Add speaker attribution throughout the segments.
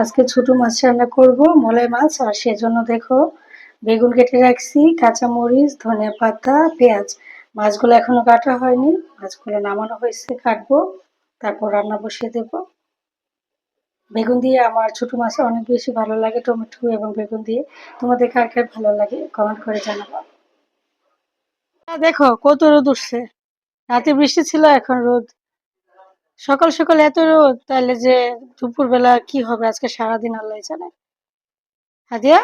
Speaker 1: আজকে ছোট মাছ রান্না করব মলাই মাছ, আর সেজন্য দেখো বেগুন কেটে রাখছি, কাঁচামরিচ ধনে পাতা, পেঁয়াজ। মাছগুলো এখনও কাটা হয়নি, মাছগুলো নামানো হয়েছে, কাটবো, তারপর রান্না বসিয়ে দেব। বেগুন দিয়ে আমার ছোট মাছ অনেক বেশি ভালো লাগে টমেটো এবং বেগুন দিয়ে। তোমাদের কার কার ভালো লাগে কমেন্ট করে জানাব। দেখো, কত রোদ উঠছে। রাতে বৃষ্টি ছিল, এখন রোদ। সকাল সকাল এত রোদ, তাহলে যে দুপুরবেলা কি হবে? আজকে সারাদিন আল্লাহ জানে। হাদিয়া,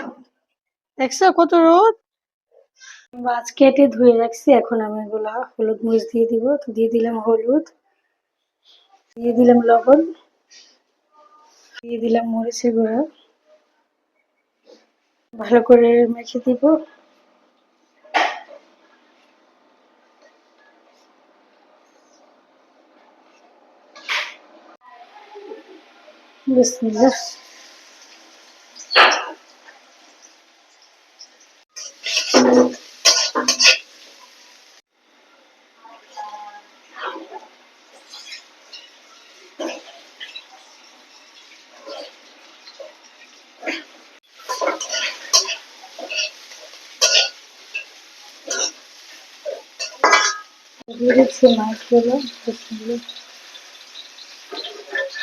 Speaker 1: দেখছ কত রোদ? মাছ কেটে ধুয়ে রাখছি, এখন আমি এগুলা হলুদ মরিচ দিয়ে দিব। তো দিয়ে দিলাম হলুদ, দিয়ে দিলাম লবণ, দিয়ে দিলাম মরিচের গুঁড়া। ভালো করে মেখে দিব। বিসমিল্লাহ দিয়ে দিচ্ছি মাছগুলো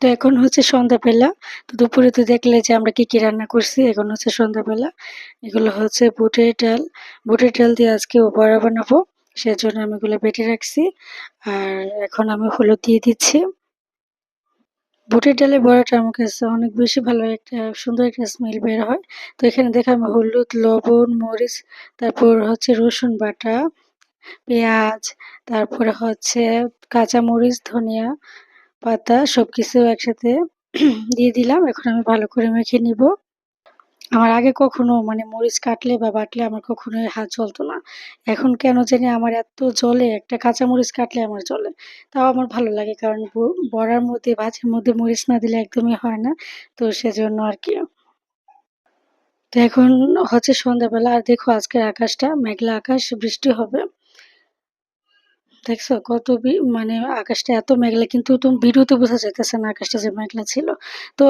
Speaker 1: তো এখন হচ্ছে সন্ধ্যাবেলা। তো দুপুরে তো দেখলে যে আমরা কি কি রান্না করছি, এখন হচ্ছে সন্ধ্যাবেলা। এগুলো হচ্ছে বুটের ডাল। বুটের ডাল দিয়ে আজকে বড়া বানাবো, সেজন্য আমি এগুলো বেটে রাখছি। আর এখন আমি হলুদ দিয়ে দিচ্ছি। বুটের ডালের বড়াটা আমার কাছে অনেক বেশি ভালো একটা সুন্দর একটা স্মেল বের হয়। তো এখানে দেখো আমি হলুদ, লবণ, মরিচ, তারপর হচ্ছে রসুন বাটা, পেঁয়াজ, তারপরে হচ্ছে কাঁচা মরিচ ধনিয়া পাতা সব কিছু একসাথে দিয়ে দিলাম। এখন আমি ভালো করে মেখে নিব। আমার আগে কখনো মানে মরিচ কাটলে বা বাটলে আমার কখনোই হাত জ্বলতো না। এখন কেন জানি আমার এত জলে একটা কাঁচা মরিচ কাটলে আমার জলে তাও আমার ভালো লাগে কারণ বড়ার মধ্যে, ভাজির মধ্যে মরিচ না দিলে একদমই হয় না। তো সেজন্য আর কি। তো এখন হচ্ছে সন্ধ্যাবেলা। আর দেখো আজকের আকাশটা, মেঘলা আকাশ, বৃষ্টি হবে। দেখছ কত মানে আকাশটা এত মেঘলা কিন্তু তুমি ভিডিওতে বোঝা যাইতেছে না আকাশটা যে মেঘলা ছিল। তো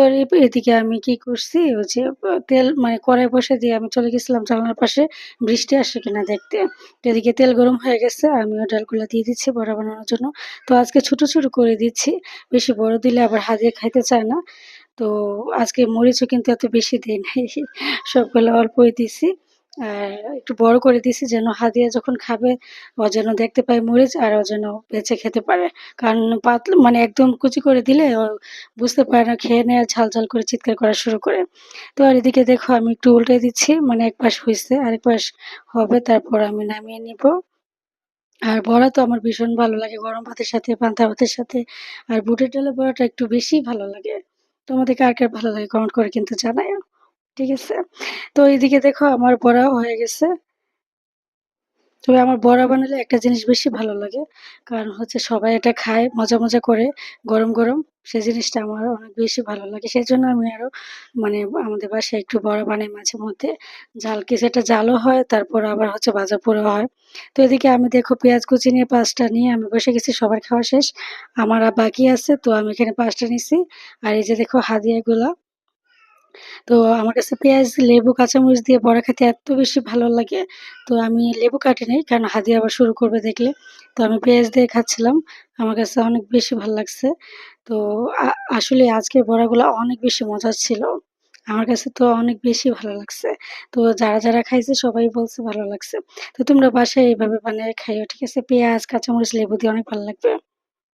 Speaker 1: এদিকে আমি কি করছি? ওই যে, তেল মানে কড়াই বসে দিয়ে আমি চলে গেছিলাম জানলার পাশে। বৃষ্টি আসে কিনা দেখতে। তো এদিকে তেল গরম হয়ে গেছে আমিও ডালগুলো দিয়ে দিচ্ছি বড়া বানানোর জন্য। তো আজকে ছোট ছোট করে দিচ্ছি, বেশি বড় দিলে আবার হাজিয়ে খাইতে চায় না। তো আজকে মরিচও কিন্তু এত বেশি দিই নাই। সবগুলো অল্পই দিছি। আর একটু বড় করে দিছি যেন হাদিয়া যখন খাবে, ও যেন দেখতে পায় মরিচ আর ও যেন বেঁচে খেতে পারে। কারণ পাতলা মানে একদম কুচি করে দিলে ও বুঝতে পারে না, খেয়ে নেয় ঝাল ঝাল করে চিৎকার করা শুরু করে। তো আর এদিকে দেখো আমি একটু উল্টে দিচ্ছি মানে এক পাশ হয়েছে আরেক পাশ হবে, তারপর আমি নামিয়ে নিব। আর বড়া তো আমার ভীষণ ভালো লাগে, গরম ভাতের সাথে, পান্তা ভাতের সাথে, আর বুটের ডালের বড়াটা একটু বেশি ভালো লাগে। তোমাদের কার কার ভালো লাগে কমেন্ট করে কিন্তু জানাই ঠিক আছে? তো এইদিকে দেখো আমার বড়াও হয়ে গেছে। তবে আমার বড়া বানালে একটা জিনিস বেশি ভালো লাগে, কারণ হচ্ছে সবাই এটা খায় মজা মজা করে, গরম গরম। সেই জিনিসটা আমার অনেক বেশি ভালো লাগে। সেই জন্য আমি আরও মানে আমাদের বাসায় একটু বড়া বানাই মাঝে মধ্যে। জাল কিছু একটা জালও হয়, তারপর আবার হচ্ছে ভাজা পোড়া হয়। তো এদিকে আমি দেখো পেঁয়াজ কুচি নিয়ে, পাঁচটা নিয়ে আমি বসে গেছি, সবার খাওয়া শেষ। আমার বাকি আছে, তো আমি এখানে পাঁচটা নিছি। আর এই যে দেখো হাদিয়াগুলা তো আমার কাছে পেঁয়াজ লেবু কাঁচামরিচ দিয়ে বড়া খেতে এত বেশি ভালো লাগে তো আমি লেবু কাটি নাই কারণ হাদিয়া আবার শুরু করবে দেখলে তো আমি পেঁয়াজ দিয়ে খাচ্ছিলাম আমার কাছে অনেক বেশি ভালো লাগছে তো আসলে আজকের বড়াগুলো অনেক বেশি মজার ছিল আমার কাছে তো অনেক বেশি ভালো লাগছে। তো যারা, যারা খাইছে সবাই বলছে ভালো লাগছে। তো তোমরা বাসায় এইভাবে বানিয়ে খাইও, ঠিক আছে? পেঁয়াজ, কাঁচামরিচ, লেবু দিয়ে অনেক ভালো লাগবে।